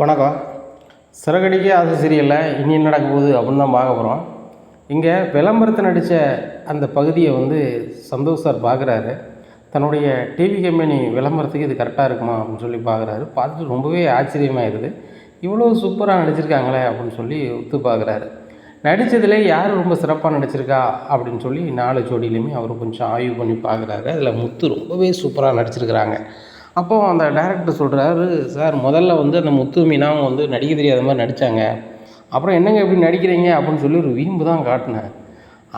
வணக்கம். சிறகடிக்க ஆசை சீரியலில் இனி என்ன நடக்க போகுது அப்படின்னு தான் பார்க்க போகிறோம் இங்கே விளம்பரத்தை நடித்த அந்த பகுதியை வந்து சந்தோஷ் சார் பார்க்குறாரு. தன்னுடைய டிவி கம்பெனி விளம்பரத்துக்கு இது கரெக்டாக இருக்குமா அப்படின்னு சொல்லி பார்க்குறாரு. பார்த்துட்டு ரொம்பவே ஆச்சரியமாயிருது. இவ்வளோ சூப்பராக நடிச்சிருக்காங்களே அப்படின்னு சொல்லி ஒத்து பார்க்குறாரு. நடித்ததில் யார் ரொம்ப சிறப்பாக நடிச்சிருக்கா அப்படின்னு சொல்லி நாலு ஜோடியிலையுமே அவர் கொஞ்சம் ஆய்வு பண்ணி பார்க்குறாரு. அதில் முத்து ரொம்பவே சூப்பராக நடிச்சிருக்கிறாங்க. அப்போது அந்த டேரக்டர் சொல்கிறாரு சார் முதல்ல வந்து அந்த முத்து மீனாவும் வந்து நடிக்க தெரியாத மாதிரி நடித்தாங்க அப்புறம் என்னங்க இப்படி நடிக்கிறீங்க? அப்படின்னு சொல்லி ஒரு வீம்பு தான் காட்டினேன்.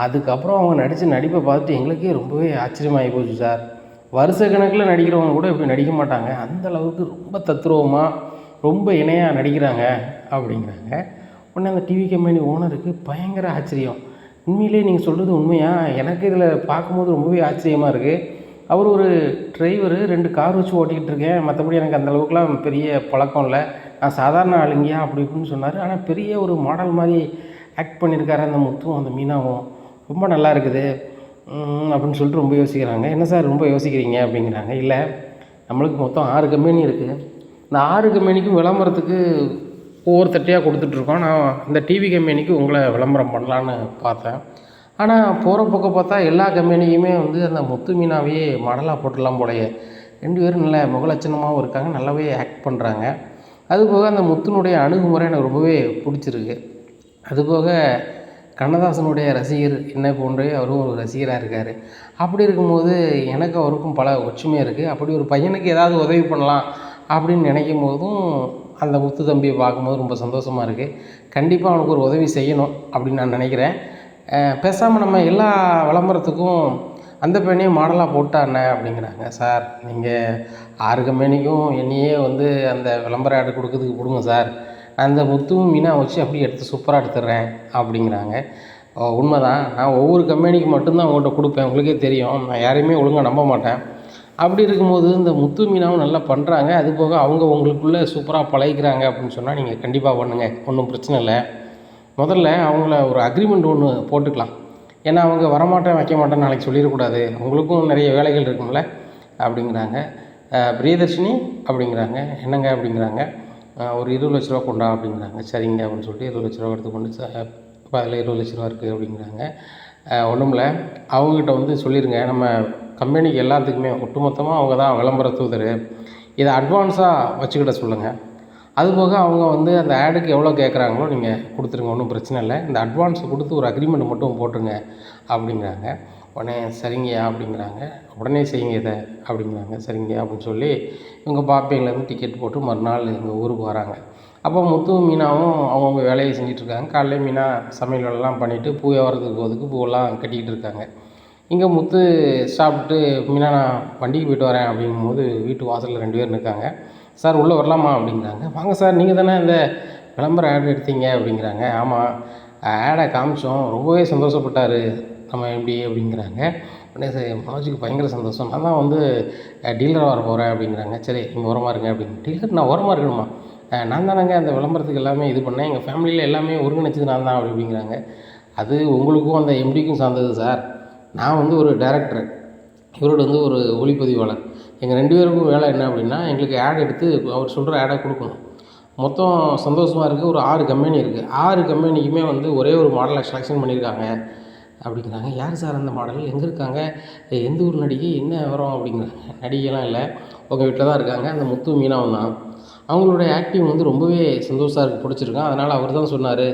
அதுக்கப்புறம் அவங்க நடித்த நடிப்பை பார்த்துட்டு எங்களுக்கே ரொம்பவே ஆச்சரியமாகி போச்சு சார். வருஷ கணக்கில் நடிக்கிறவங்க கூட இப்படி நடிக்க மாட்டாங்க. அந்த அளவுக்கு ரொம்ப தத்ரூபமாக ரொம்ப இணையாக நடிக்கிறாங்க அப்படிங்கிறாங்க. உடனே அந்த டிவி கம்பெனி ஓனருக்கு பயங்கர ஆச்சரியம். உண்மையிலே நீங்கள் சொல்கிறது உண்மையாக எனக்கு இதில் பார்க்கும்போது ரொம்பவே ஆச்சரியமாக இருக்குது அவர் ஒரு டிரைவரு ரெண்டு கார் வச்சு ஓட்டிக்கிட்டு இருக்கேன். மற்றபடி எனக்கு அந்த அளவுக்குலாம் பெரிய பழக்கம் இல்லை. நான் சாதாரண ஆளுங்கயா? அப்படி இப்படின்னு சொன்னார். ஆனால் பெரிய ஒரு மாடல் மாதிரி ஆக்ட் பண்ணியிருக்காரு அந்த முத்துவும் அந்த மீனாவும். ரொம்ப நல்லா இருக்குது. அப்படின்னு சொல்லிட்டு ரொம்ப யோசிக்கிறாங்க. என்ன சார் ரொம்ப யோசிக்கிறீங்க? அப்படிங்கிறாங்க. இல்லை நம்மளுக்கு மொத்தம் ஆறு கம்பெனி இருக்குது இந்த ஆறு கம்பெனிக்கும் விளம்பரத்துக்கு ஒவ்வொரு தட்டையாக கொடுத்துட்ருக்கோம் நான் இந்த டிவி கம்பெனிக்கு உங்களை விளம்பரம் பண்ணலான்னு பார்த்தேன். ஆனால் போகிற பக்கம் பார்த்தா எல்லா கம்பெனியுமே வந்து அந்த முத்து மீனாவையே மாடலாக போட்டுடலாம் போலயே. ரெண்டு பேரும் நல்ல முகலட்சணமாகவும் இருக்காங்க நல்லாவே ஆக்ட் பண்ணுறாங்க அதுபோக அந்த முத்துனுடைய அணுகுமுறை எனக்கு ரொம்பவே பிடிச்சிருக்கு. அதுபோக கண்ணதாசனுடைய ரசிகர் என்ன போன்றே அவரும் ஒரு ரசிகராக இருக்கார். அப்படி இருக்கும்போது எனக்கு அவருக்கும் பல ஒற்றுமை இருக்குது அப்படி ஒரு பையனுக்கு ஏதாவது உதவி பண்ணலாம் அப்படின்னு நினைக்கும் போதும் அந்த முத்து தம்பியை பார்க்கும்போது ரொம்ப சந்தோஷமாக இருக்குது கண்டிப்பாக அவனுக்கு ஒரு உதவி செய்யணும் அப்படின்னு நான் நினைக்கிறேன். பேசாமல் நம்ம எல்லா விளம்பரத்துக்கும் அந்த பெண்ணையும் மாடலாக போட்டானே அப்படிங்கிறாங்க. சார் நீங்கள் ஆறு கம்பெனிக்கும் என்னையே வந்து அந்த விளம்பர ஆடு கொடுக்கறதுக்கு கொடுங்க சார். நான் அந்த முத்துவும் மீனாக வச்சு அப்படியே எடுத்து சூப்பராக எடுத்துடுறேன் அப்படிங்கிறாங்க. உண்மை உண்மைதான். நான் ஒவ்வொரு கம்பெனிக்கு மட்டும்தான் உங்கள்கிட்ட கொடுப்பேன். உங்களுக்கே தெரியும். நான் யாரையுமே ஒழுங்காக நம்ப மாட்டேன். அப்படி இருக்கும்போது இந்த முத்து மீனாவும் நல்லா பண்ணுறாங்க அது போக அவங்க உங்களுக்குள்ளே சூப்பராக பழகிக்கிறாங்க அப்படின்னு சொன்னால் நீங்கள் கண்டிப்பாக பண்ணுங்கள் ஒன்றும் பிரச்சனை இல்லை. முதல்ல அவங்கள ஒரு அக்ரிமெண்ட் ஒன்று போட்டுக்கலாம். ஏன்னா அவங்க வரமாட்டேன் வைக்க மாட்டேன் நாளைக்கு சொல்லிடக்கூடாது. அவங்களுக்கும் நிறைய வேலைகள் இருக்கும்ல? அப்படிங்கிறாங்க. பிரியதர்ஷினி அப்படிங்கிறாங்க. என்னங்க அப்படிங்கிறாங்க? ஒரு இருபது லட்ச ரூபா கொண்டா அப்படிங்கிறாங்க. சரிங்க அப்படின்னு சொல்லிட்டு இருபது லட்ச ரூபா எடுத்துக்கொண்டு இப்போ அதில் இருபது லட்ச ரூபா இருக்குது அப்படிங்கிறாங்க. ஒன்றுமில்ல அவங்ககிட்ட வந்து சொல்லிடுங்க நம்ம கம்பெனிக்கு எல்லாத்துக்குமே ஒட்டுமொத்தமாக அவங்க தான் விளம்பர தூதர். இதை அட்வான்ஸாக வச்சுக்கிட சொல்லுங்கள் அதுபோக அவங்க வந்து அந்த ஆடுக்கு எவ்வளோ கேட்குறாங்களோ நீங்கள் கொடுத்துருங்க ஒன்றும் பிரச்சனை இல்லை. இந்த அட்வான்ஸ் கொடுத்து ஒரு அக்ரிமெண்ட் மட்டும் போட்டுருங்க அப்படிங்கிறாங்க. உடனே சரிங்கய்யா அப்படிங்கிறாங்க. உடனே செய்யுங்க இதை அப்படிங்கிறாங்க. சரிங்க அப்படின்னு சொல்லி இவங்க பாப்பையிலேருந்து டிக்கெட் போட்டு மறுநாள் எங்கள் ஊருக்கு வராங்க. அப்போ முத்து மீனாவும் அவங்கவுங்க வேலையை செஞ்சிட்ருக்காங்க. காலைல மீனா சமையல் வேலைலாம் பண்ணிவிட்டு பூ வியாபாரத்துக்கு போகிறதுக்கு பூவெல்லாம் கட்டிக்கிட்டு இருக்காங்க. இங்கே முத்து சாப்பிட்டு மீனா நான் வண்டிக்கு போயிட்டு வரேன் அப்படிங்கும்போது வீட்டு வாசலில் ரெண்டு பேர் நிற்காங்க. சார் உள்ளே வரலாமா? அப்படிங்கிறாங்க. வாங்க சார் நீங்கள் தானே இந்த விளம்பர ஆட் எடுத்தீங்க அப்படிங்கிறாங்க. ஆமாம் ஆடை காமிச்சோம். ரொம்பவே சந்தோஷப்பட்டார். நம்ம எப்படி அப்படிங்கிறாங்க. உடனே சரி மனோஜுக்கு பயங்கர சந்தோஷம். நான் தான் வந்து டீலராக வர போகிறேன் அப்படிங்கிறாங்க. சரி நீங்கள் ஓரமாக இருங்க அப்படின்னு. டீலர் நான் உரமாக இருக்கணுமா? நான் தானேங்க அந்த விளம்பரத்துக்கு எல்லாமே இது பண்ணேன். எங்கள் ஃபேமிலியில் எல்லாமே ஒருங்கிணைச்சது நான் தான் அப்படிங்கிறாங்க. அது உங்களுக்கும் அந்த எம்டிக்கும் சார்ந்தது சார். நான் வந்து ஒரு டேரக்டர் இவரோட வந்து ஒரு ஒளிப்பதிவாளர். எங்கள் ரெண்டு பேருக்கும் வேலை என்ன அப்படின்னா எங்களுக்கு ஆட் எடுத்து அவர் சொல்கிற ஆடை கொடுக்கணும். மொத்தம் சந்தோஷமாக இருக்குது ஒரு ஆறு கம்பெனி இருக்குது ஆறு கம்பெனிக்குமே வந்து ஒரே ஒரு மாடலை செலெக்ஷன் பண்ணியிருக்காங்க அப்படிங்கிறாங்க. யார் சார் அந்த மாடல் எங்கே இருக்காங்க? எந்த ஊர் நடிகை? என்ன விவரம்? அப்படிங்கிறாங்க. நடிகைலாம் இல்லை. உங்கள் வீட்டில் தான் இருக்காங்க. அந்த முத்து மீனாவும் தான். அவங்களுடைய ஆக்டிங் வந்து ரொம்பவே சந்தோஷமாக இருக்குது பிடிச்சிருக்கான் அதனால் அவர் தான் சொன்னார்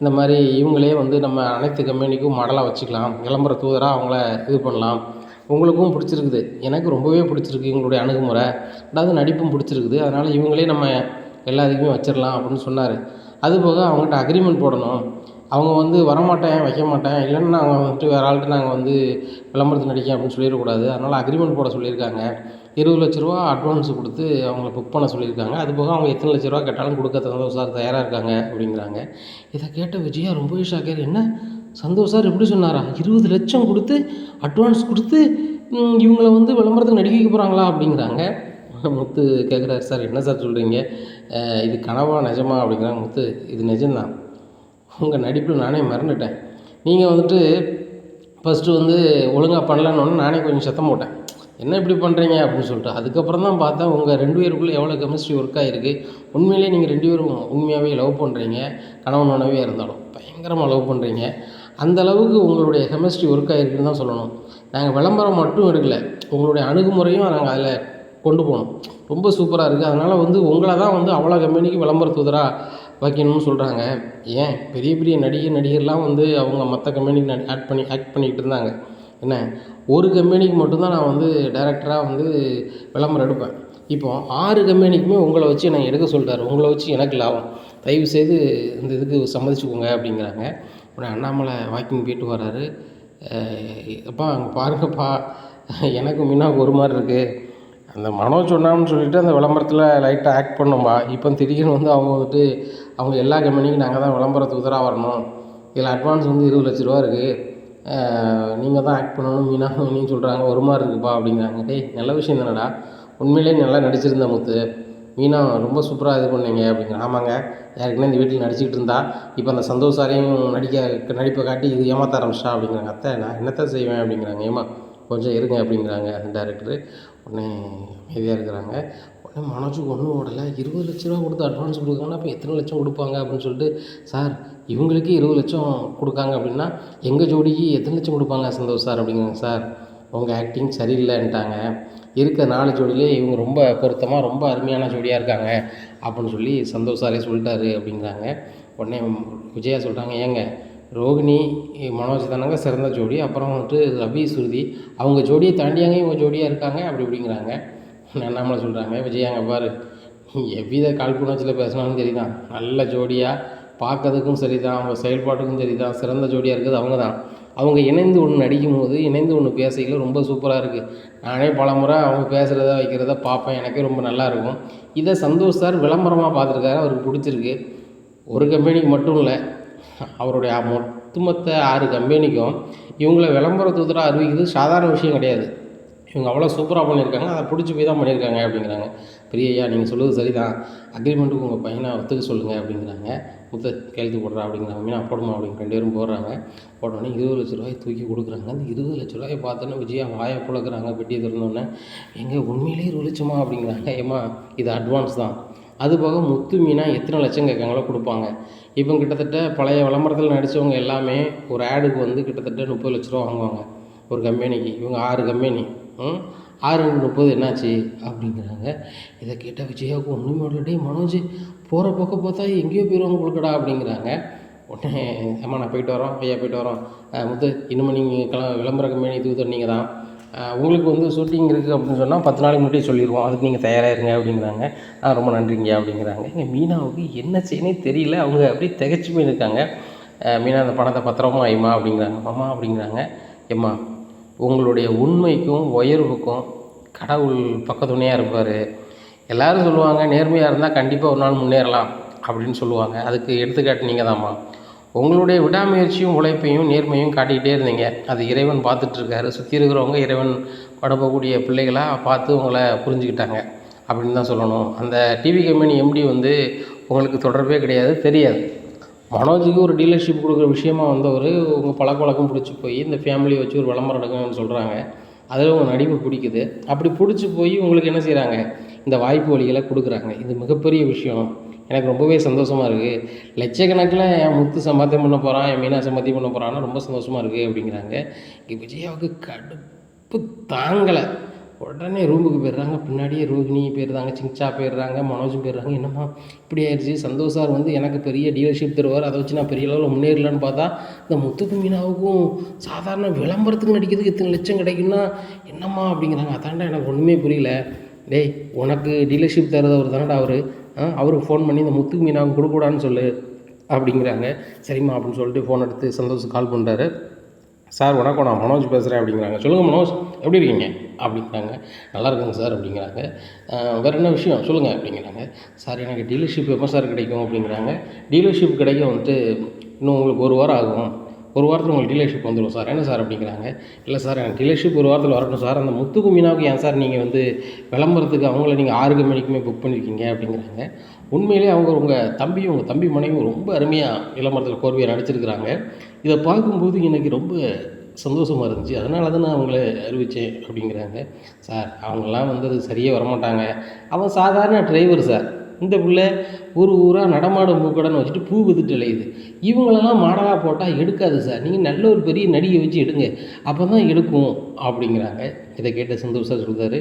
இந்த மாதிரி இவங்களே வந்து நம்ம அனைத்து கம்பெனிக்கும் மாடலாக வச்சுக்கலாம். விளம்பர தூதராக அவங்கள இது பண்ணலாம். உங்களுக்கும் பிடிச்சிருக்குது. எனக்கு ரொம்பவே பிடிச்சிருக்கு இவங்களுடைய அணுகுமுறை. அதாவது நடிப்பும் பிடிச்சிருக்குது. அதனால் இவங்களே நம்ம எல்லாத்துக்குமே வச்சிடலாம் அப்படின்னு சொன்னார். அதுபோக அவங்ககிட்ட அக்ரிமெண்ட் போடணும். அவங்க வந்து வரமாட்டேன் வைக்க மாட்டேன் இல்லைன்னா நாங்கள் வந்துட்டு வேறு ஆள்கிட்ட நாங்கள் வந்து விளம்பரத்தில் நடிக்க அப்படின்னு சொல்லிடக்கூடாது. அதனால் அக்ரிமெண்ட் போட சொல்லியிருக்காங்க. இருபது லட்ச ரூபா அட்வான்ஸ் கொடுத்து அவங்கள புக் பண்ண சொல்லியிருக்காங்க. அதுபோக அவங்க எத்தனை லட்ச ரூபா கேட்டாலும் கொடுக்க தகுந்த சார் தயாராக இருக்காங்க அப்படிங்கிறாங்க. இதை கேட்ட விஜயா ரொம்பவே ஷாக்கர் என்ன? சந்தோஷ் சார் எப்படி சொன்னாரா? இருபது லட்சம் கொடுத்து அட்வான்ஸ் கொடுத்து இவங்களை இவங்கள வந்து விளம்பரத்துக்கு நடிக்க வைக்க போகிறாங்களா அப்படிங்கிறாங்க. முத்து கேட்குறாரு சார் என்ன சார் சொல்கிறீங்க இது கனவா நிஜமா? அப்படிங்கிறாங்க முத்து. இது நிஜம்தான். உங்கள் நடிப்பில் நானே மறந்துட்டேன். நீங்கள் வந்துட்டு ஃபஸ்ட்டு வந்து ஒழுங்காக பண்ணலன்னு நானே கொஞ்சம் சத்தம் போட்டேன். என்ன இப்படி பண்ணுறீங்க அப்படின்னு சொல்லிட்டு. அதுக்கப்புறம் தான் பார்த்தா உங்கள் ரெண்டு பேருக்குள்ளே எவ்வளோ கெமிஸ்ட்ரி ஒர்க் ஆகிருக்கு உண்மையிலேயே நீங்கள் ரெண்டு பேரும் உண்மையாகவே லவ் பண்ணுறீங்க கணவன் மனைவியாக இருந்தாலும் பயங்கரமாக லவ் பண்ணுறீங்க அந்த அளவுக்கு உங்களுடைய கெமிஸ்ட்ரி ஒர்க் ஆகிருக்குன்னு தான் சொல்லணும். நாங்கள் விளம்பரம் மட்டும் எடுக்கலை. உங்களுடைய அணுகுமுறையும் நாங்கள் அதில் கொண்டு போகணும் ரொம்ப சூப்பராக இருக்குது அதனால் வந்து உங்களை தான் வந்து அவ்வளோ கம்பெனிக்கு விளம்பர தூதராக வைக்கணும்னு சொல்கிறாங்க ஏன்? பெரிய பெரிய நடிகர் நடிகர்லாம் வந்து அவங்க மற்ற கம்பெனிக்கு நடி ஆக்ட் பண்ணி ஆக்ட் பண்ணிக்கிட்டு இருந்தாங்க. என்ன? ஒரு கம்பெனிக்கு மட்டும்தான் நான் வந்து டைரக்டராக வந்து விளம்பரம் எடுப்பேன். இப்போ ஆறு கம்பெனிக்குமே உங்களை வச்சு நான் எடுக்க சொல்கிறாரு உங்களை வச்சு எனக்கு லாபம். தயவு செய்து இந்த இதுக்கு சம்மதிச்சுக்கோங்க அப்படிங்கிறாங்க. உடனே அண்ணாமலை வாக்கிங் போயிட்டு வர்றாரு. அப்பா அங்கே பாருங்கப்பா. எனக்கு மீனாவுக்கு ஒரு மாதிரி இருக்குது அந்த மனோஜ் சொன்னான்னு சொல்லிட்டு அந்த விளம்பரத்தில் லைட்டாக ஆக்ட் பண்ணோம்பா. இப்போ திடீர்னு வந்து அவங்க வந்துட்டு அவங்க எல்லா கம்பெனிக்கும் நாங்கள் தான் விளம்பரத்துக்கு உதராக வரணும். இதில் அட்வான்ஸ் வந்து இருபது லட்ச ரூபா இருக்குது நீங்கள் தான் ஆக்ட் பண்ணணும் மீனா மீனின்னு சொல்கிறாங்க ஒரு மாதிரி இருக்குப்பா அப்படிங்கிறாங்க. டேய் நல்ல விஷயம் தானடா. உண்மையிலேயே நல்லா நடிச்சிருந்த முத்து. மீனா ரொம்ப சூப்பராக இது பண்ணீங்க அப்படிங்கிற ஆமாங்க. ஏற்கனவே இந்த வீட்டில் நடிச்சிக்கிட்டு இருந்தா இப்போ அந்த சந்தோஷ் சாரையும் நடிக்க நடிப்பை காட்டி இது ஏமாத்த ஆரம்பிச்சிட்டா அப்படிங்கிறாங்க. அத்தை நான் என்னத்தை செய்வேன் அப்படிங்கிறாங்க. ஏமா கொஞ்சம் இருங்க அப்படிங்கிறாங்க அந்த டேரக்டரு உடனே அமைதியாக இருக்கிறாங்க. உடனே மனோஜுக்கு ஒன்றும் ஓடலை. இருபது லட்ச ரூபா கொடுத்து அட்வான்ஸ் கொடுக்காங்கன்னா அப்போ எத்தனை லட்சம் கொடுப்பாங்க அப்படின்னு சொல்லிட்டு சார் இவங்களுக்கு இருபது லட்சம் கொடுக்காங்க அப்படின்னா எங்கள் ஜோடிக்கு எத்தனை லட்சம் கொடுப்பாங்க சந்தோஷ் சார்? அப்படிங்கிறாங்க. சார் உங்கள் ஆக்டிங் சரியில்லைன்ட்டாங்க. இருக்கிற நாலு ஜோடியிலே இவங்க ரொம்ப பொருத்தமாக ரொம்ப அருமையான ஜோடியாக இருக்காங்க. அப்படின்னு சொல்லி சந்தோஷ் சாரே சொல்லிட்டாரு அப்படிங்கிறாங்க. உடனே விஜயா சொல்கிறாங்க ஏங்க ரோகிணி மனோஜ் தானங்க சிறந்த ஜோடி. அப்புறம் வந்துட்டு ரவி சுருதி அவங்க ஜோடியை தாண்டியாங்க இவங்க ஜோடியாக இருக்காங்க? அப்படி இப்படிங்கிறாங்க. அண்ணாமலை சொல்கிறாங்க விஜயாங்க பாரு. எவ்வித காழ்ப்புணர்ச்சியில் பேசினாலும் சரிதான். நல்ல ஜோடியாக பார்க்கறதுக்கும் சரி தான் அவங்க செயல்பாட்டுக்கும் சரி தான் சிறந்த ஜோடியாக இருக்கிறது அவங்க தான் அவங்க இணைந்து ஒன்று நடிக்கும் போது இணைந்து ஒன்று பேசையில் ரொம்ப சூப்பராக இருக்குது நானே பல முறை அவங்க பேசுகிறத வைக்கிறத பார்ப்பேன். எனக்கே ரொம்ப நல்லா இருக்கும். இதை சந்தோஷ் சார் விளம்பரமாக பார்த்துருக்காரு. அவருக்கு பிடிச்சிருக்கு. ஒரு கம்பெனிக்கு மட்டும் இல்லை அவருடைய ஒட்டுமொத்த ஆறு கம்பெனிக்கும் இவங்களை விளம்பர தூதராக அறிவிக்கிறது சாதாரண விஷயம் கிடையாது. இவங்க அவ்வளோ சூப்பராக பண்ணியிருக்காங்க. அதை பிடிச்சி போய் தான் பண்ணியிருக்காங்க அப்படிங்கிறாங்க. பெரிய நீங்கள் சொல்லுவது சரி தான் அக்ரிமெண்ட்டுக்கு உங்கள் பையனை ஒத்துக்க சொல்லுங்கள் அப்படிங்கிறாங்க. முத்த கையெழுத்து போடுறா அப்படிங்கிறாங்க மீனா போடுமா அப்படின்னு ரெண்டு பேரும் போடுறாங்க. போட்டோடனே இருபது லட்ச ரூபாய் தூக்கி கொடுக்குறாங்க. அந்த இருபது லட்ச ரூபாயை பார்த்தோன்னே விஜயா வாயை புழக்கிறாங்க பெட்டியை திறந்தோடனே எங்கே உண்மையிலேயே இருபது லட்சமா அப்படிங்கிறாங்க. ஏமா இது அட்வான்ஸ் தான். அது போக முத்து மீனா எத்தனை லட்சம் கேட்காங்களோ கொடுப்பாங்க. இப்போ கிட்டத்தட்ட பழைய விளம்பரத்தில் நடித்தவங்க எல்லாமே ஒரு ஆடுக்கு வந்து கிட்டத்தட்ட முப்பது லட்ச ரூபா வாங்குவாங்க. ஒரு கம்பெனிக்கு இவங்க ஆறு கம்பெனி ம்? ஆறு ரெண்டு முப்பது என்னாச்சு அப்படிங்கிறாங்க. இதை கேட்டால் விஜயாவுக்கு ஒன்றுமே இல்லை மனோஜ் போகிற பக்கம் பார்த்தா எங்கேயோ போயிடுவாங்க கொடுக்கடா அப்படிங்கிறாங்க. உடனே அம்மா நான் போயிட்டு வரோம் ஐயா போயிட்டு வரோம் முத்து இன்னும் நீங்கள் கிள விளம்பர கம்பெனி தூத்தர் நீங்கள் தான். உங்களுக்கு வந்து ஷூட்டிங் இருக்குது அப்படின்னு சொன்னால் பத்து நாளைக்கு முன்னாடியே சொல்லிடுவோம் அதுக்கு நீங்கள் தயாராக இருங்க அப்படிங்கிறாங்க. ஆ ரொம்ப நன்றிங்க அப்படிங்கிறாங்க. எங்கள் மீனாவுக்கு என்ன செய்யனே தெரியல. அவங்க அப்படியே திகச்சு போயிருக்காங்க. மீனா அந்த பணத்தை பத்திரமா ஐமா அப்படிங்கிறாங்க. மாமா அப்படிங்கிறாங்க. எம்மா உங்களுடைய உண்மைக்கும் உயர்வுக்கும் கடவுள் பக்கத்துணையாக இருப்பார். எல்லோரும் சொல்லுவாங்க நேர்மையாக இருந்தால் கண்டிப்பாக ஒரு நாள் முன்னேறலாம் அப்படின்னு சொல்லுவாங்க. அதுக்கு எடுத்துக்காட்டு நீங்கள் தாம்மா உங்களுடைய விடாமுயற்சியும் உழைப்பையும் நேர்மையும் காட்டிக்கிட்டே இருந்தீங்க. அது இறைவன் பார்த்துட்ருக்காரு. சுற்றி இருக்கிறவங்க இறைவன் படப்பக்கூடிய பிள்ளைகளாக பார்த்து உங்களை புரிஞ்சுக்கிட்டாங்க அப்படின்னு தான் சொல்லணும். அந்த டிவி கம்பெனி எம்டி வந்து உங்களுக்கு தொடர்பே கிடையாது தெரியாது. மனோஜுக்கு ஒரு டீலர்ஷிப் கொடுக்குற விஷயமா வந்தவர் உங்கள் பழக்க வழக்கம் பிடிச்சி போய் இந்த ஃபேமிலியை வச்சு ஒரு விளம்பரம் எடுக்கணும்னு சொல்கிறாங்க அதில் உங்கள் நடிப்பு பிடிக்குது. அப்படி பிடிச்சி போய் உங்களுக்கு என்ன செய்கிறாங்க இந்த வாய்ப்பு வழிகளை கொடுக்குறாங்க. இது மிகப்பெரிய விஷயம். எனக்கு ரொம்பவே சந்தோஷமாக இருக்குது லட்சக்கணக்கில் என் முத்து சம்பாத்தியம் பண்ண போகிறான் என் மீனா சம்பாத்தியம் பண்ண போகிறான்னா ரொம்ப சந்தோஷமாக இருக்குது அப்படிங்கிறாங்க. இங்கே விஜயாவுக்கு கடுப்பு தாங்கலை. உடனே ரூமுக்கு போயிடுறாங்க. பின்னாடியே ரோகிணி போயிடுறாங்க சிங்சா போயிடுறாங்க மனோஜும் போயிடுறாங்க. என்னம்மா இப்படி ஆயிடுச்சு? சந்தோஷ் சார் வந்து எனக்கு பெரிய டீலர்ஷிப் தருவார். அதை வச்சு நான் பெரிய அளவில் முன்னேறலான்னு பார்த்தா இந்த முத்துக்கு மீனாவுக்கும் சாதாரண விளம்பரத்துக்கு நடிக்கிறதுக்கு இத்தனை லட்சம் கிடைக்குன்னா என்னம்மா அப்படிங்கிறாங்க. அதான்டா எனக்கு ஒன்றுமே புரியல. டேய் உனக்கு டீலர்ஷிப் தரதவர் தானடா அவர். அவருக்கு ஃபோன் பண்ணி இந்த முத்துக்கு மீனாவுக்கு கொடுக்கூடான்னு சொல்லு அப்படிங்கிறாங்க. சரிம்மா அப்படின்னு சொல்லிட்டு ஃபோன் எடுத்து சந்தோஷம் கால் பண்ணுறாரு சார் வணக்கம் நான் மனோஜ் பேசுகிறேன் அப்படிங்கிறாங்க. சொல்லுங்கள் மனோஜ் எப்படி இருக்கீங்க? அப்படிங்கிறாங்க நல்லா இருக்குங்க சார் அப்படிங்கிறாங்க. வேறு என்ன விஷயம்? சொல்லுங்கள் அப்படிங்கிறாங்க. சார் எனக்கு டீலர்ஷிப் எப்போ சார் கிடைக்கும்? அப்படிங்கிறாங்க. டீலர்ஷிப் கிடைக்க வந்துட்டு இன்னும் உங்களுக்கு ஒரு வாரம் ஆகும். ஒரு வாரத்தில் உங்களுக்கு டீலர்ஷிப் வந்துடும் சார். என்ன சார் அப்படிங்கிறாங்க? இல்லை சார் எனக்கு டீலர்ஷிப் ஒரு வாரத்தில் வரட்டும் சார். அந்த முத்துக்கு மீனாவுக்கு ஏன் சார் நீங்கள் வந்து விளம்பரத்துக்கு அவங்கள நீங்கள் ஆறு மணிக்குமே புக் பண்ணியிருக்கீங்க அப்படிங்கிறாங்க. உண்மையிலே அவங்க உங்கள் தம்பியும் உங்கள் தம்பி மனைவியும் ரொம்ப அருமையாக விளம்பரத்தில் கோர்வையாக நடிச்சிருக்கிறாங்க. இதை பார்க்கும்போது எனக்கு ரொம்ப சந்தோஷமாக இருந்துச்சு. அதனால தான் நான் அவங்கள அறிவித்தேன் அப்படிங்கிறாங்க. சார் அவங்களாம் வந்து அது சரியே வரமாட்டாங்க. அவன் சாதாரண டிரைவர் சார். இந்த பிள்ளை ஊர் ஊராக நடமாடும் பூக்கடைன்னு வச்சுட்டு பூ வித்துட்டு அலையுது. இவங்களெல்லாம் மாடலாக போட்டால் எடுக்காது சார். நீங்கள் நல்ல ஒரு பெரிய நடிகை வச்சு எடுங்க. அப்போ தான் எடுக்கும் அப்படிங்கிறாங்க. இதை கேட்ட சந்தோஷ் சார்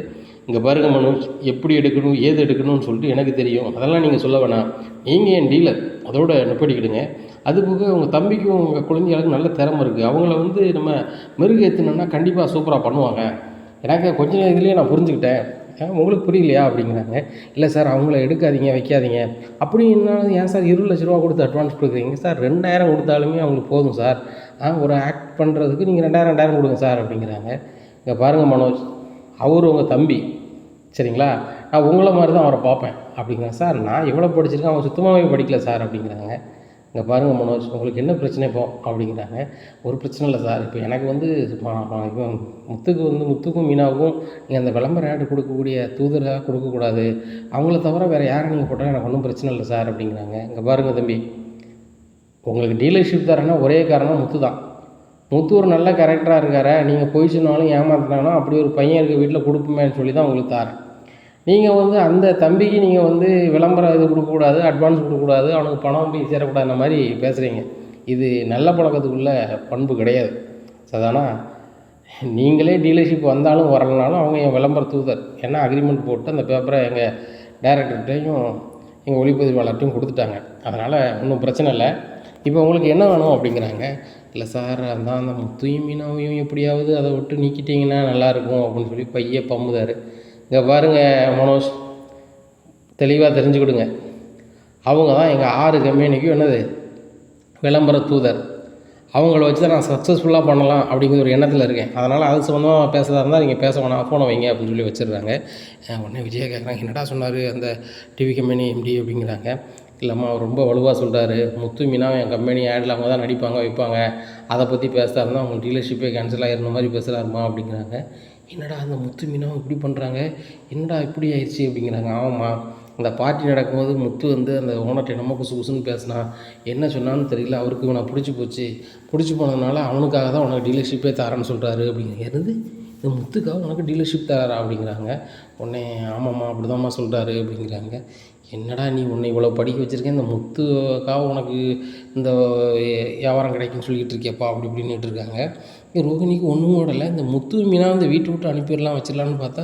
இங்கே பாருங்க மனோஜ் எப்படி எடுக்கணும் ஏது எடுக்கணும்னு சொல்லிட்டு எனக்கு தெரியும். அதெல்லாம் நீங்கள் சொல்ல வேணாம். நீங்கள் என் டீலர் அதோட நிப்படிக்கிடுங்க. அது போக உங்கள் தம்பிக்கும் உங்கள் குழந்தைகளுக்கும் நல்ல திறமை இருக்குது அவங்கள வந்து நம்ம மெருகேற்றினோம்னா கண்டிப்பாக சூப்பராக பண்ணுவாங்க. எனக்கு கொஞ்ச நேரத்துலேயே நான் புரிஞ்சுக்கிட்டேன். உங்களுக்கு புரியலையா? அப்படிங்கிறாங்க. இல்லை சார் அவங்கள எடுக்காதீங்க வைக்காதீங்க. அப்படின்னா ஏன் சார் இருபது லட்ச ரூபா கொடுத்து அட்வான்ஸ் கொடுக்குறீங்க? சார் ரெண்டாயிரம் கொடுத்தாலுமே அவங்களுக்கு போதும் சார். ஆ ஒரு ஆக்ட் பண்ணுறதுக்கு நீங்கள் ரெண்டாயிரம் ரெண்டாயிரம் கொடுங்க சார். அப்படிங்கிறாங்க. இங்கே பாருங்கள் மனோஜ். அவர் உங்கள் தம்பி. சரிங்களா? நான் உங்களை மாதிரி தான் அவரை பார்ப்பேன். அப்படிங்கிறேன் சார் நான் எவ்வளோ படிச்சிருக்கேன் அவன் சுத்தமாகவே படிக்கல சார். அப்படிங்கிறாங்க. இங்கே பாருங்கள் மனோஜ் உங்களுக்கு என்ன பிரச்சனை இப்போ? அப்படிங்கிறாங்க. ஒரு பிரச்சனை இல்லை சார். இப்போ எனக்கு வந்து இப்போ முத்துக்கு வந்து முத்துக்கும் மீனாவுக்கும் நீங்கள் அந்த விளம்பர ஆடு கொடுக்கக்கூடிய தூதராக கொடுக்கக்கூடாது. அவங்கள தவிர வேறு யாரை நீங்கள் போட்டாலும் எனக்கு ஒன்றும் பிரச்சனை இல்லை சார் அப்படிங்கிறாங்க. இங்கே பாருங்கள் தம்பி. உங்களுக்கு டீலர்ஷிப் தரேன்னா ஒரே காரணம் முத்து தான். முத்து ஒரு நல்ல கேரக்டராக இருக்கார? நீங்கள் போய் சொன்னாலும் ஏமாத்தினாலும் அப்படி ஒரு பையன் இருக்க வீட்டில் கொடுப்போமேன்னு சொல்லி தான் உங்களுக்கு தரேன். நீங்கள் வந்து அந்த தம்பிக்கு நீங்கள் வந்து விளம்பரம் இது கொடுக்கக்கூடாது அட்வான்ஸ் கொடுக்கக்கூடாது அவனுக்கு பணம் போய் சேரக்கூடாதுன்ற மாதிரி பேசுகிறீங்க இது நல்ல பழக்கத்துக்குள்ள பண்பு கிடையாது. சதானா நீங்களே டீலர்ஷிப் வந்தாலும் வரலனாலும் அவங்க என் விளம்பர தூதர். என்ன அக்ரிமெண்ட் போட்டு அந்த பேப்பரை எங்கள் டைரக்டர்கிட்டையும் எங்கள் ஒளிப்பதிவாளர்கிட்டையும் கொடுத்துட்டாங்க. அதனால் ஒன்றும் பிரச்சனை இல்லை. இப்போ உங்களுக்கு என்ன வேணும் அப்படிங்கிறாங்க. இல்லை சார் அதான் அந்த முத்தையும் மீனாவையும் எப்படியாவது அதை விட்டு நீக்கிட்டீங்கன்னா நல்லாயிருக்கும் அப்படின்னு சொல்லி பைய பம்புதார் இங்கே பாருங்க மனோஜ். தெளிவாக தெரிஞ்சுக்கிடுங்க. அவங்க தான் எங்கள் ஆறு கம்பெனிக்கும் என்னது? விளம்பர தூதர். அவங்கள வச்சு தான் நான் சக்ஸஸ்ஃபுல்லாக பண்ணலாம் அப்படிங்கிற ஒரு எண்ணத்தில் இருக்கேன். அதனால் அது சம்மந்தமாக பேசுகிறதா இருந்தால் நீங்கள் பேச வேணாம் ஃபோனை வைங்க அப்படின்னு சொல்லி வச்சிடுறாங்க. உடனே விஜயா கேட்குறாங்க என்னடா சொன்னார் அந்த டிவி கம்பெனி எம்டி அப்படிங்கிறாங்க. இல்லைம்மா அவர் ரொம்ப வலுவாக சொல்கிறாரு முத்து மீனா என் கம்பெனி ஆடில் அவங்க தான் நடிப்பாங்க வைப்பாங்க. அதை பற்றி பேசுகிறா இருந்தால் அவங்க டீலர்ஷிப்பே கேன்சல் ஆகிருந்த மாதிரி பேசுகிறாருமா அப்படிங்கிறாங்க. என்னடா அந்த முத்து மீனவன் இப்படி பண்ணுறாங்க என்னடா இப்படி ஆயிடுச்சு அப்படிங்கிறாங்க. ஆமாம்மா அந்த பார்ட்டி நடக்கும்போது முத்து வந்து அந்த ஓனர்கிட்ட என்னமோ குசு குசுன்னு பேசினா என்ன சொன்னான்னு தெரியல அவருக்கு இவனை பிடிச்சி போச்சு. பிடிச்சி போனதுனால அவனுக்காக தான் உனக்கு டீலர்ஷிப்பே தரேன்னு சொல்கிறாரு அப்படிங்கிறது இந்த முத்துக்காக உனக்கு டீலர்ஷிப் தராரா அப்படிங்கிறாங்க. உடனே ஆமாம்மா அப்படி தான்மா சொல்கிறாரு அப்படிங்கிறாங்க. என்னடா நீ உன்னை இவ்வளோ படிக்க வச்சுருக்கேன் இந்த முத்துக்காக உனக்கு இந்த வியாபாரம் கிடைக்குன்னு சொல்லிக்கிட்டு இருக்கியப்பா அப்படி இப்படின்னுட்டு இருக்காங்க ரோஹிணிக்கு ஒன்றும் ஓடலை. இந்த முத்து மீனா வந்து வீட்டை விட்டு அனுப்பிடலாம் வச்சிடலான்னு பார்த்தா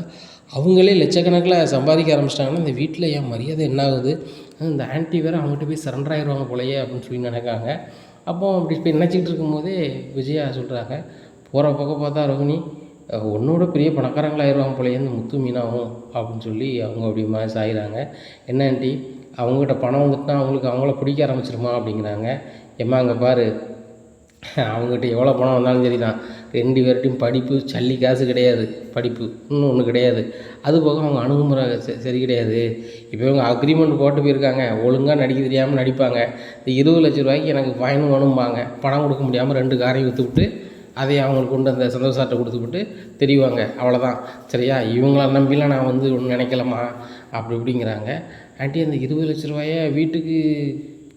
அவங்களே லட்சக்கணக்கில் சம்பாதிக்க ஆரம்பிச்சிட்டாங்கன்னா இந்த வீட்டில் ஏன் மரியாதை என்ன ஆகுது? இந்த ஆன்ட்டி வேறு அவங்ககிட்ட போய் சரண்டர் ஆயிடுவாங்க போலயே அப்படின்னு சொல்லி நினைக்காங்க அப்போ அப்படி போய் நினச்சிக்கிட்டு இருக்கும்போதே விஜயா சொல்கிறாங்க போகிற பக்கம் பார்த்தா ரோகிணி உன்னோட பெரிய பணக்காரங்களாகிடுவாங்க போலயே இந்த முத்து மீனாகும் அப்படின்னு சொல்லி அவங்க அப்படி மாதிரி சாயிறாங்க என்ன ஆண்டி அவங்ககிட்ட பணம் வந்துட்டுனா அவங்களுக்கு அவங்கள பிடிக்க ஆரம்பிச்சிருமா? அப்படிங்கிறாங்க. ஏம்மா அங்கே பாரு அவங்ககிட்ட எவ்வளோ பணம் வந்தாலும் சரி தான் ரெண்டு பேர்கிட்டையும் படிப்பு சல்லி காசு கிடையாது படிப்பு. இன்னும் ஒன்று கிடையாது. அது போக அவங்க அணுகுமுறை சரி கிடையாது. இப்போ இவங்க அக்ரிமெண்ட் போட்டு போயிருக்காங்க. ஒழுங்காக நடிக்க தெரியாமல் நடிப்பாங்க. இந்த இருபது லட்ச ரூபாய்க்கு எனக்கு ஃபைன் வேணும்பாங்க பணம் கொடுக்க முடியாமல் ரெண்டு காரையும் விற்றுவிட்டு அதை அவங்களுக்கு கொண்டு அந்த சந்தோஷத்தை கொடுத்துவிட்டு தெரிவாங்க. அவ்வளோதான் சரியா? இவங்கள நம்பிலாம் நான் வந்து ஒன்றும் நினைக்கலாமா அப்படி இப்படிங்கிறாங்க. ஆண்டி அந்த இருபது லட்ச ரூபாயை வீட்டுக்கு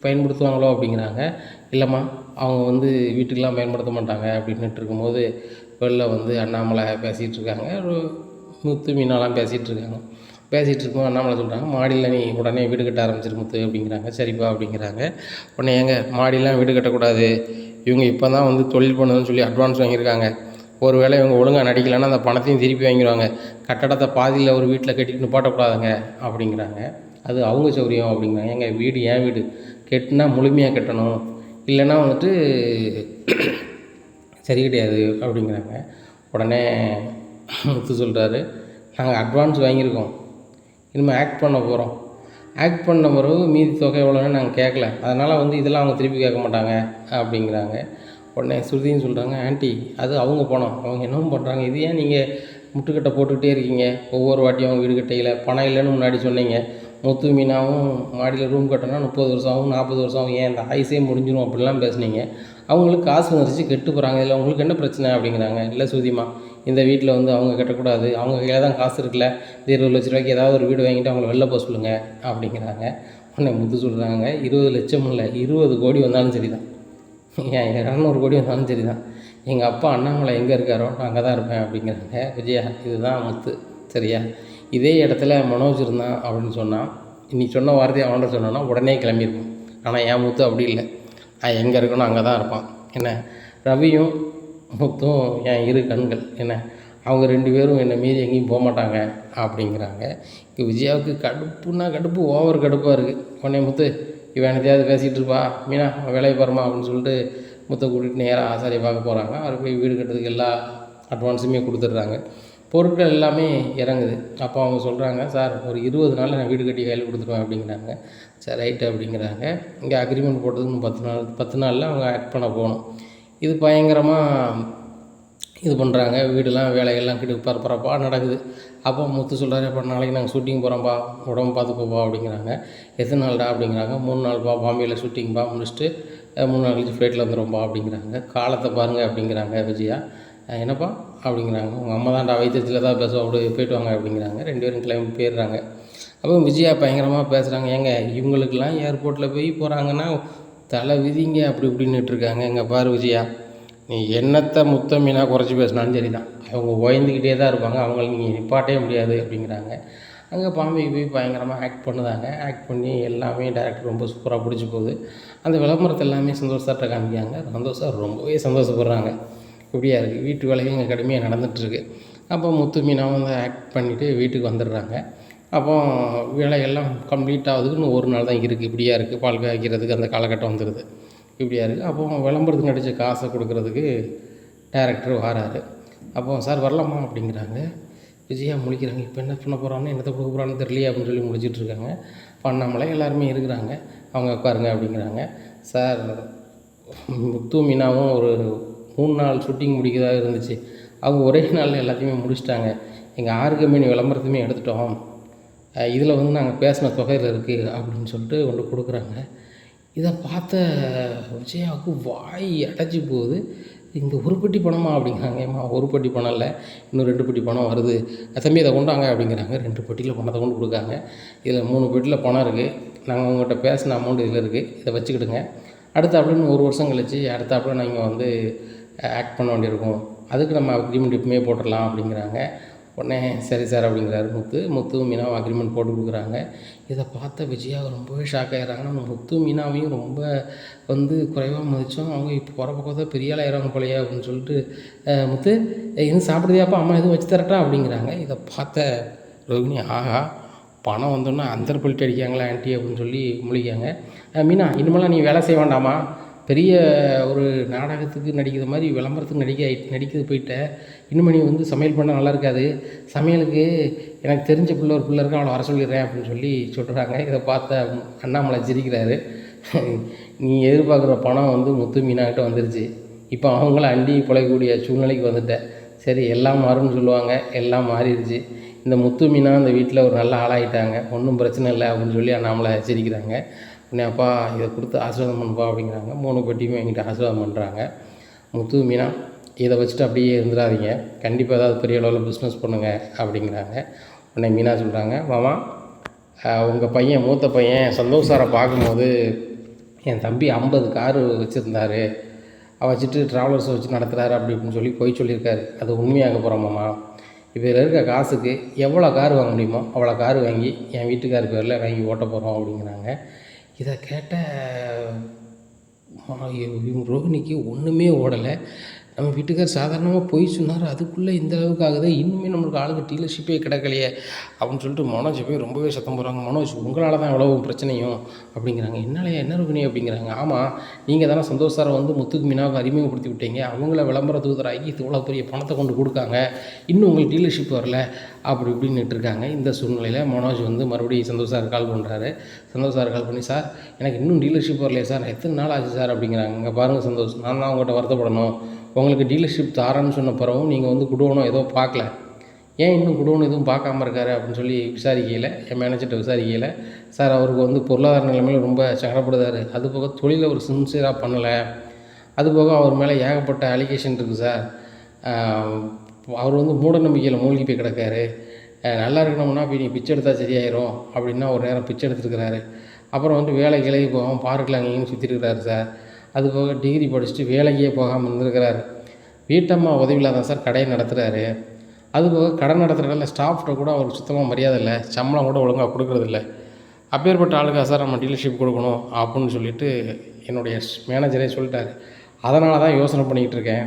பயன்படுத்துவாங்களோ அப்படிங்கிறாங்க. இல்லைம்மா அவங்க வந்து வீட்டுக்கெலாம் பயன்படுத்த மாட்டாங்க அப்படின்ட்டு இருக்கும்போது வெளில வந்து அண்ணாமலை பேசிகிட்டு இருக்காங்க. ஒரு முத்து மீனாலாம் பேசிகிட்டு இருக்காங்க. பேசிகிட்டு இருக்கும்போது அண்ணாமலை சொல்கிறாங்க மாடியில் நீ உடனே வீடு கட்ட ஆரம்பிச்சிரு முத்து அப்படிங்கிறாங்க. சரிப்பா அப்படிங்கிறாங்க. உடனே ஏங்க மாடிலாம் வீடு கட்டக்கூடாது. இவங்க இப்போ தான் வந்து தொழில் பண்ணணும்னு சொல்லி அட்வான்ஸ் வாங்கியிருக்காங்க. ஒரு வேளை இவங்க ஒழுங்காக நடிக்கலைன்னா அந்த பணத்தையும் திருப்பி வாங்கிடுவாங்க கட்டடத்தை பாதியில் ஒரு வீட்டில் கட்டிட்டு நிப்பாட்டக்கூடாதுங்க அப்படிங்கிறாங்க. அது அவங்க சௌரியம் அப்படிங்கிறாங்க. எங்கள் வீடு ஏன் வீடு. கெட்டினா முழுமையாக கட்டணும். இல்லைன்னா வந்துட்டு சரி கிடையாது அப்படிங்கிறாங்க. உடனே முத்து சொல்கிறாரு நாங்கள் அட்வான்ஸ் வாங்கியிருக்கோம். இனிமேல் ஆக்ட் பண்ண போகிறோம் ஆக்ட் பண்ண பிறகு மீதி தொகை எவ்வளோன்னு நாங்கள் கேட்கல அதனால் வந்து இதெல்லாம் அவங்க திருப்பி கேட்க மாட்டாங்க அப்படிங்கிறாங்க. உடனே ஸ்ருதின்னு சொல்கிறாங்க ஆண்டி அது அவங்க பணம். அவங்க என்னவும் பண்ணுறாங்க இது ஏன் நீங்கள் முட்டுக்கட்டை போட்டுக்கிட்டே இருக்கீங்க? ஒவ்வொரு வாட்டியும் அவங்க வீடு கட்டையில் பணம் இல்லைன்னு முன்னாடி சொன்னீங்க. முத்து மீனாவும் மாடியில் ரூம் கட்டணும் முப்பது வருஷம் ஆகும் நாற்பது வருஷம் ஆகும் ஏன் இந்த ஆயுசே முடிஞ்சிடும் அப்படிலாம் பேசுனீங்க. அவங்களுக்கு காசு வந்துருச்சு கெட்டு போகிறாங்க இதில் உங்களுக்கு என்ன பிரச்சனை அப்படிங்கிறாங்க. இல்லை சுதிமா இந்த வீட்டில் வந்து அவங்க கட்டக்கூடாது. அவங்க கையில் தான் காசு இருக்குல்ல. இந்த இருபது லட்ச ரூபாய்க்கு ஏதாவது ஒரு வீடு வாங்கிட்டு அவங்கள வெளில போக சொல்லுங்க அப்படிங்கிறாங்க. உடனே முத்து சொல்கிறாங்க இருபது லட்சம் இல்லை இருபது கோடி வந்தாலும் சரி தான் ஏன் இரநூறு கோடி வந்தாலும் சரி தான் எங்கள் அப்பா அண்ணாமலை எங்கே இருக்காரோ நான் அங்கே தான் இருப்பேன் அப்படிங்கிறாங்க. விஜயா இதுதான் முத்து. சரியா? இதே இடத்துல மனோஜ் இருந்தான் அப்படின்னு சொன்னால் நீ சொன்ன வார்த்தையை அவன்கிட்ட சொன்னோன்னா உடனே கிளம்பியிருப்பான் ஆனால் என் முத்து அப்படி இல்லை. நான் எங்கே இருக்கணும் அங்கே தான் இருப்பான். என்ன? ரவியும் முத்தும் என் இரு கண்கள். என்ன? அவங்க ரெண்டு பேரும் என்னை மீறி எங்கேயும் போக மாட்டாங்க அப்படிங்கிறாங்க. இங்கே விஜயாவுக்கு கடுப்புன்னா கடுப்பு ஓவர் கடுப்பாக இருக்குது உடனே முத்து இவன் என்னத்தையாவது பேசிகிட்டு இருப்பா? மீனா வேலையை பாருமா அப்படின்னு சொல்லிட்டு முத்தை கூட்டிகிட்டு நேராக ஆசாரியை பார்க்க போகிறாங்க அவர் போய் வீடு கட்டுறதுக்கு எல்லா அட்வான்ஸுமே கொடுத்துட்றாங்க. பொருட்கள் எல்லாமே இறங்குது. அப்போ அவங்க சொல்கிறாங்க சார் ஒரு இருபது நாளில் நான் வீடு கட்டி கையில் கொடுத்துருவேன் அப்படிங்கிறாங்க. சார் ரைட்டு அப்படிங்கிறாங்க. இங்கே அக்ரிமெண்ட் போட்டதுக்கு பத்து நாள் பத்து நாளில் அவங்க ஆக்ட் பண்ண போகணும். இது பயங்கரமாக இது பண்ணுறாங்க வீடெல்லாம் வேலைகள்லாம் கிட்ட பரபரப்பாக நடக்குது. அப்போ முத்து சொல்கிறாரு இப்போ நாளைக்கு நாங்கள் ஷூட்டிங் போகிறோம்ப்பா உடம்பு பார்த்துக்கோப்பா அப்படிங்கிறாங்க. எத்தனை நாள்டா? அப்படிங்கிறாங்க. மூணு நாள்ப்பா பாம்பேயில் ஷூட்டிங்ப்பா முடிச்சுட்டு மூணு நாள் கழிச்சு ஃப்ளைட்டில் வந்துடும்ப்பா அப்படிங்கிறாங்க. காலத்தை பாருங்கள் அப்படிங்கிறாங்க விஜயா. என்னப்பா? அப்படிங்கிறாங்க. உங்கள் அம்மா தான்டா வைத்தியத்தில் தான் பேசுவோம் அப்படி போயிட்டு வாங்க அப்படிங்கிறாங்க. ரெண்டு பேரும் கிளம்பி போயிடுறாங்க. அப்போ விஜயா பயங்கரமாக பேசுகிறாங்க ஏங்க இவங்களுக்கெல்லாம் ஏர்போர்ட்டில் போய் போகிறாங்கன்னா தலை விதிங்க அப்படி இப்படின்னுட்டு இருக்காங்க. எங்கள் பாரு விஜயா நீ என்னத்தை முத்தமீனாக குறைச்சி பேசினாலும் சரி தான் அவங்க ஓய்ந்துக்கிட்டே தான் இருப்பாங்க. அவங்கள நீங்கள் நிப்பாட்டவே முடியாது அப்படிங்கிறாங்க. அங்கே பாம்பைக்கு போய் பயங்கரமாக ஆக்ட் பண்ணுதாங்க. ஆக்ட் பண்ணி எல்லாமே டேரக்டர் ரொம்ப சூப்பராக பிடிச்சி போகுது. அந்த விளம்பரத்தை எல்லாமே சந்தோஷத்தை காமிக்காங்க சந்தோஷம் ரொம்பவே சந்தோஷப்படுறாங்க. இப்படியா இருக்குது வீட்டு வேலையும் இங்கே கடுமையாக நடந்துகிட்ருக்கு அப்போ முத்து மீனாவும் வந்து ஆக்ட் பண்ணிவிட்டு வீட்டுக்கு வந்துடுறாங்க. அப்போ வேலையெல்லாம் கம்ப்ளீட் ஆகுதுக்கு ஒரு நாள் தான் இருக்குது இப்படியா இருக்குது பால் காய்க்கிறதுக்கு அந்த காலகட்டம் வந்துடுது. இப்படியா இருக்குது அப்போ விளம்பரத்துக்கு நடித்த காசை கொடுக்கறதுக்கு டேரக்டர் வராரு. அப்போ சார் வரலாமா? அப்படிங்கிறாங்க. விஜயா முழிக்கிறாங்க. இப்போ என்ன பண்ண போகிறான்னு என்னத்தை கொடுக்க போகிறான்னு தெரியலையே அப்படின்னு சொல்லி முடிச்சிட்டு இருக்காங்க பண்ணாமலே எல்லாருமே இருக்கிறாங்க. அவங்க உட்காருங்க அப்படிங்கிறாங்க. சார் முத்து மீனாவும் ஒரு மூணு நாள் ஷூட்டிங் முடிக்கிறதா இருந்துச்சு. அவங்க ஒரே நாளில் எல்லாத்தையுமே முடிச்சிட்டாங்க. எங்கள் ஆறு கம்பெனி விளம்பரத்தையுமே எடுத்துட்டோம். இதில் வந்து நாங்கள் பேசின தொகையில் இருக்குது அப்படின்னு சொல்லிட்டு கொண்டு கொடுக்குறாங்க. இதை பார்த்த விஜயாவுக்கு வாய் அடைச்சி போகுது. இந்த ஒரு பட்டி பணமா அப்படிங்கிறாங்க. ஏம்மா ஒரு பெட்டி பணம் இல்லை. இன்னும் ரெண்டு பெட்டி பணம் வருது. தம்பி இதை கொண்டாங்க அப்படிங்கிறாங்க. ரெண்டு பெட்டியில் பணத்தை கொண்டு கொடுக்காங்க. இதில் மூணு பெட்டியில் பணம் இருக்குது நாங்கள் உங்கள்கிட்ட பேசின அமௌண்ட் இதில் இருக்குது இதை வச்சுக்கிடுங்க. அடுத்த அப்படின்னு ஒரு வருஷம் கழிச்சு அடுத்த நீங்கள் வந்து ஆக்ட் பண்ண வேண்டியிருக்கும். அதுக்கு நம்ம அக்ரிமெண்ட் இப்பவுமே போட்டுடலாம் அப்படிங்கிறாங்க. உடனே சரி சார் அப்படிங்கிறாரு முத்து. முத்து மீனாவும் அக்ரிமெண்ட் போட்டு கொடுக்குறாங்க. இதை பார்த்த விஜயா ரொம்பவே ஷாக் ஆகிடுறாங்க நம்ம முத்து மீனாவையும் ரொம்ப வந்து குறைவாக மதித்தோம் அவங்க இப்போ போகிற பக்கம் தான் பெரிய ஆள் ஆயிடுவாங்க போலையே அப்படின்னு சொல்லிட்டு முத்து எதுவும் சாப்பிடுதியாப்பா அம்மா எதுவும் வச்சு தரட்டா? அப்படிங்கிறாங்க. இதை பார்த்த ரோகிணி ஆஹா பணம் வந்தோன்னா அந்தர் பல்ட்டி அடிக்காங்களா ஆன்ட்டி அப்படின்னு சொல்லி முழிக்காங்க மீனா இனிமேலாம் நீ வேலை செய்ய வேண்டாமா? பெரிய ஒரு நாடகத்துக்கு நடிக்கிற மாதிரி விளம்பரத்துக்கு நடிக்க நடிக்கிறது போயிட்டேன் இன்னும் நீ வந்து சமையல் பண்ண நல்லா இருக்காது. சமையலுக்கு எனக்கு தெரிஞ்ச பிள்ளை ஒரு பிள்ளை இருக்கு அவளை வர சொல்லிடுறேன் அப்படின்னு சொல்லி சொல்கிறாங்க இதை பார்த்த அண்ணாமலை சிரிக்கிறாரு. நீ எதிர்பார்க்குற பணம் வந்து முத்து மீனாகிட்ட வந்துருச்சு. இப்போ அவங்கள அண்டி பிழைக்கக்கூடிய சூழ்நிலைக்கு வந்துட்டேன் சரி எல்லாம் மாறும்னு சொல்லுவாங்க. எல்லாம் மாறிடுச்சு. இந்த முத்து மீனா அந்த வீட்டில் ஒரு நல்ல ஆளாயிட்டாங்க. ஒன்றும் பிரச்சனை இல்லை அப்படின்னு சொல்லி அண்ணாமலை சிரிக்கிறாங்க. என்னப்பா இதை கொடுத்து ஆசீர்வாதம் பண்ணுப்பா அப்படிங்கிறாங்க. மூணு பெட்டியும் என்கிட்ட ஆசீர்வாதம் பண்ணுறாங்க முத்து மீனா இதை வச்சுட்டு அப்படியே இருந்துடாதீங்க. கண்டிப்பாக ஏதாவது பெரிய அளவில் பிஸ்னஸ் பண்ணுங்கள் அப்படிங்கிறாங்க. உடனே மீனா சொல்கிறாங்க மாமா உங்கள் பையன் மூத்த பையன் சந்தோஷ் சாரை பார்க்கும்போது என் தம்பி ஐம்பது காரு வச்சுருந்தாரு. வச்சுட்டு ட்ராவலர்ஸ் வச்சு நடத்துகிறாரு அப்படி இப்படின்னு சொல்லி போய் சொல்லியிருக்காரு. அது உண்மையாக போகிறோமாம்மா இதில் இருக்க காசுக்கு எவ்வளோ கார் வாங்க முடியுமோ அவ்வளோ கார் வாங்கி என் வீட்டுக்கார் பேரில் வாங்கி ஓட்ட போகிறோம் அப்படிங்கிறாங்க. இதை கேட்ட ரோகிணிக்கு ஒன்றுமே ஓடலை. நம்ம வீட்டுக்கார் சாதாரணமாக போய் சொன்னார் அதுக்குள்ளே இந்த அளவுக்கு ஆகுது இன்னுமே நம்மளுக்கு ஆளுக்கு டீலர்ஷிப்பே கிடக்கலையே அப்படின்னு சொல்லிட்டு மனோஜ் போய் ரொம்பவே சத்தம் போடுறாங்க. மனோஜ் உங்களால் தான் எவ்வளோ பிரச்சனையும் அப்படிங்கிறாங்க. என்னாலயா என்ன ரோகிணி அப்படிங்கிறாங்க. ஆமாம் நீங்கள் தானே சந்தோஷ் சாரை வந்து முத்துக்கு மீனாவுக்கு அறிமுகப்படுத்தி விட்டீங்க. அவங்கள விளம்பர தூதராகி இவ்வளோ பெரிய பணத்தை கொண்டு கொடுக்காங்க. இன்னும் உங்களுக்கு டீலர்ஷிப் வரல. அப்படி இப்படின்னு இருக்காங்க. இந்த சூழ்நிலையில் மனோஜ் வந்து மறுபடியும் சந்தோஷ் சார் கால் பண்ணுறாரு சந்தோஷ் சார் கால் பண்ணி சார் எனக்கு இன்னும் டீலர்ஷிப் வரலையே சார். எத்தனை நாள் ஆச்சு சார்? அப்படிங்கிறாங்க. இங்கே பாருங்கள் சந்தோஷ் நான் தான் உங்கள்கிட்ட வருத்தப்படணும். உங்களுக்கு டீலர்ஷிப் தாரேன்னு சொன்ன பிறகும் நீங்கள் வந்து குடோனும் ஏதோ பார்க்கல. ஏன் இன்னும் குடோன் எதுவும் பார்க்காம இருக்காரு அப்படின்னு சொல்லி விசாரிக்கையில் என் மேனேஜர்கிட்ட விசாரிக்கையில் சார் அவருக்கு வந்து பொருளாதார நிலைமையில் ரொம்ப சங்கடப்படுதாரு அது போக தொழிலை ஒரு சின்சியராக பண்ணலை. அது போக அவர் மேலே ஏகப்பட்ட அலிகேஷன் இருக்குது சார். அவர் வந்து மூட நம்பிக்கையில் மூழ்கி போய் கிடக்காரு. நல்லா இருக்கணும்னா இப்போ நீ பிச்சை எடுத்தால் சரியாயிரும். அப்படின்னா ஒரு நேரம் பிச்சை எடுத்துருக்கிறாரு. அப்புறம் வந்து வேலை கிளைக்கு போவோம் பார்க்கலாம் அங்கேயும் சுற்றிட்டு இருக்கிறாரு சார். அது போக டிகிரி படிச்சுட்டு வேலைக்கே போகாமல் இருந்திருக்கிறாரு. வீட்டம்மா உதவியில் தான் சார் கடையை நடத்துகிறாரு அதுபோக கடை நடத்துகிறதால ஸ்டாஃப்கிட்ட கூட அவருக்கு சுத்தமாக மரியாதை இல்லை. சம்பளம் கூட ஒழுங்காக கொடுக்குறதில்ல அப்பேற்பட்ட ஆளுக்கா சார் நம்ம டீலர்ஷிப் கொடுக்கணும் அப்படின்னு சொல்லிட்டு என்னுடைய மேனேஜரே சொல்லிட்டாரு. அதனால தான் யோசனை பண்ணிக்கிட்டு இருக்கேன்.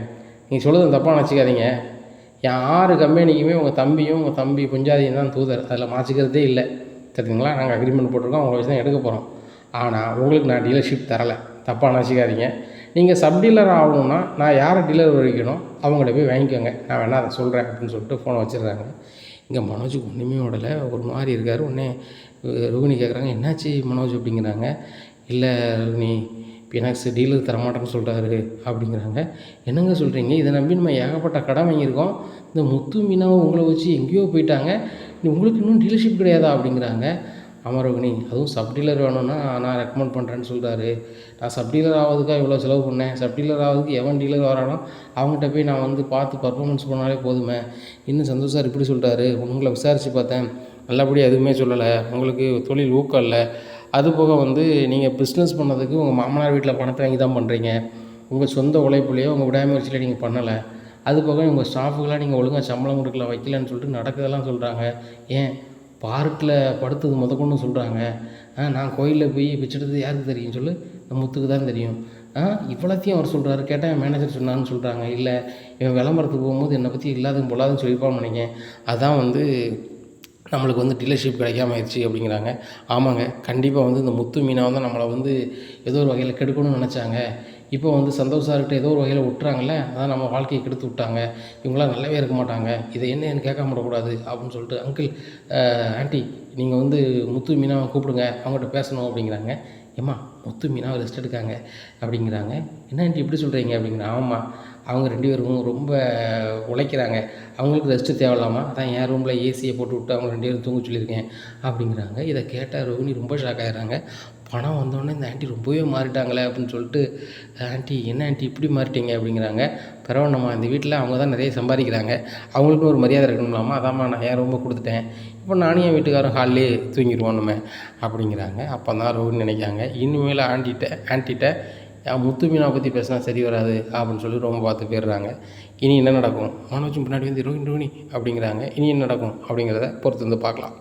நீங்கள் சொல்லுறது தப்பாக நினச்சிக்காதீங்க. என் ஆறு கம்பெனிக்குமே உங்கள் தம்பியும் உங்கள் தம்பி புஞ்சாதியும் தான் தூதர். அதில் மாற்றிக்கிறதே இல்லை. சரிங்களா? நாங்கள் அக்ரிமெண்ட் போட்டிருக்கோம். உங்களை வச்சு தான் எடுக்க போகிறோம் ஆனால் உங்களுக்கு நான் டீலர்ஷிப் தரலை. தப்பாக நினச்சிக்காதீங்க நீங்கள் சப் டீலர் ஆகணும்னா நான் யாரை டீலர் வரைக்கணும் அவங்கள்ட்ட போய் வாங்கிக்கோங்க. நான் வேணால் அதை சொல்கிறேன் அப்படின்னு சொல்லிட்டு ஃபோனை வச்சிடுறாங்க. இங்கே மனோஜுக்கு ஒன்றுமே ஓடலை. ஒரு மாதிரி இருக்கார். உடனே ரோகிணி கேட்குறாங்க என்னாச்சு மனோஜ்? அப்படிங்கிறாங்க. இல்லை ரோகிணி பினாக்ஸ் டீலர் தரமாட்டேன்னு சொல்கிறாரு அப்படிங்கிறாங்க. என்னங்க சொல்கிறீங்க இதை நம்பி நம்ம ஏகப்பட்ட கடன் வாங்கியிருக்கோம். இந்த முத்து மீனாவை உங்களை வச்சு எங்கேயோ போயிட்டாங்க. உங்களுக்கு இன்னும் டீலர்ஷிப் கிடையாதா? அப்படிங்கிறாங்க. அமரோகிணி அதுவும் சப் டீலர் வேணும்னா நான் ரெக்கமெண்ட் பண்ணுறேன்னு சொல்கிறாரு நான் சப்டீலர் ஆகிறதுக்காக இவ்வளோ செலவு பண்ணேன்? சப்டீலர் ஆகிறதுக்கு எவன் டீலர் வரானோ அவங்ககிட்ட போய் நான் வந்து பார்த்து பர்ஃபார்மன்ஸ் பண்ணாலே போதுமே. இன்னும் சந்தோஷ் சார் இப்படி சொல்கிறாரு உங்களை விசாரித்து பார்த்தேன். நல்லபடியாக எதுவுமே சொல்லலை. உங்களுக்கு தொழில் ஊக்கம் இல்லை. அது போக வந்து நீங்கள் பிஸ்னஸ் பண்ணதுக்கு உங்கள் மாமனார் வீட்டில் பணத்தை வாங்கி தான் பண்ணுறீங்க உங்கள் சொந்த உழைப்புலையோ உங்கள் விடாமுயற்சியில் நீங்கள் பண்ணலை. அது போக உங்கள் ஸ்டாஃபுக்கெல்லாம் நீங்கள் ஒழுங்காக சம்பளம் கொடுக்கல வைக்கலன்னு சொல்லிட்டு நடக்குதெல்லாம் சொல்கிறாங்க ஏன்? பார்க்கில் படுத்தது முதக்கொண்டு சொல்கிறாங்க ஆ நான் கோயிலில் போய் பிச்செடுத்தது யாருக்கு தெரியும் சொல்லு? முத்துக்கு தான் தெரியும். ஆ இவ்வளோத்தையும் அவர் சொல்கிறாரு கேட்டால் என் மேனேஜர் சொன்னான்னு சொல்கிறாங்க இல்லை இவன் விளம்பரத்துக்கு போகும்போது என்னை பற்றி இல்லாத பொல்லாதுன்னு சொல்லியிருப்பான்னு நினைக்கேன் அதான் வந்து நம்மளுக்கு வந்து டீலர்ஷிப் கிடைக்காம ஆயிடுச்சு அப்படிங்கிறாங்க. ஆமாங்க கண்டிப்பாக வந்து இந்த முத்து மீனா வந்து நம்மளை வந்து ஏதோ ஒரு வகையில் கெடுக்கணும்னு நினச்சாங்க. இப்போ வந்து சந்தோஷ் சார்கிட்ட ஏதோ ஒரு வகையில் விட்டுறாங்கல்ல அதான் நம்ம வாழ்க்கையை கெடுத்து விட்டாங்க. இவங்களாம் நல்லாவே இருக்க மாட்டாங்க. இதை என்னன்னு கேட்காம விடக்கூடாது அப்படின்னு சொல்லிட்டு அங்கிள் ஆண்டி நீங்கள் வந்து முத்து மீனாவை கூப்பிடுங்க. அவங்ககிட்ட பேசணும் அப்படிங்கிறாங்க. ஏம்மா முத்து மீனாவை ரெஸ்ட் எடுக்காங்க அப்படிங்கிறாங்க. என்ன ஆண்டி இப்படி சொல்கிறீங்க அப்படிங்கிற ஆமாம் அவங்க ரெண்டு பேரும் ரொம்ப உழைக்கிறாங்க. அவங்களுக்கு ரெஸ்ட்டு தேவையில்லாமா அதான் என் ரூமில் ஏசியை போட்டு விட்டு அவங்க ரெண்டு பேரும் தூங்க சொல்லியிருக்கேன் அப்படிங்கிறாங்க. இதை கேட்டால் ரோஹினி ரொம்ப ஷாக் ஆகிடுறாங்க பணம் வந்தோடனே இந்த ஆண்டி ரொம்பவே மாறிட்டாங்களே அப்படின்னு சொல்லிட்டு ஆண்டி என்ன ஆண்டி இப்படி மாறிட்டீங்க? அப்படிங்கிறாங்க. பரவாயில்லம்மா இந்த வீட்டில் அவங்க தான் நிறைய சம்பாதிக்கிறாங்க. அவங்களுக்கும் ஒரு மரியாதை இருக்கணும்லாமா அதாம்மா நான் ஏன் ரொம்ப கொடுத்துட்டேன்? இப்போ நானும் என் வீட்டுக்காரன் ஹால்லே தூங்கிடுவோம் நம்ம. அப்படிங்கிறாங்க. அப்போ தான் ரோன்னு நினைக்காங்க இனிமேல் ஆண்டிகிட்ட ஆண்டிகிட்ட என் முத்து மீனா பற்றி பேசினா சரி வராது அப்படின்னு சொல்லி ரொம்ப பார்த்து போயிடுறாங்க. இனி என்ன நடக்கும்? மனோஜும் பின்னாடி வந்து ரோஹின் ரோஹினி அப்படிங்கிறாங்க. இனி என்ன நடக்கும்? அப்படிங்கிறத பொறுத்து வந்து பார்க்கலாம்.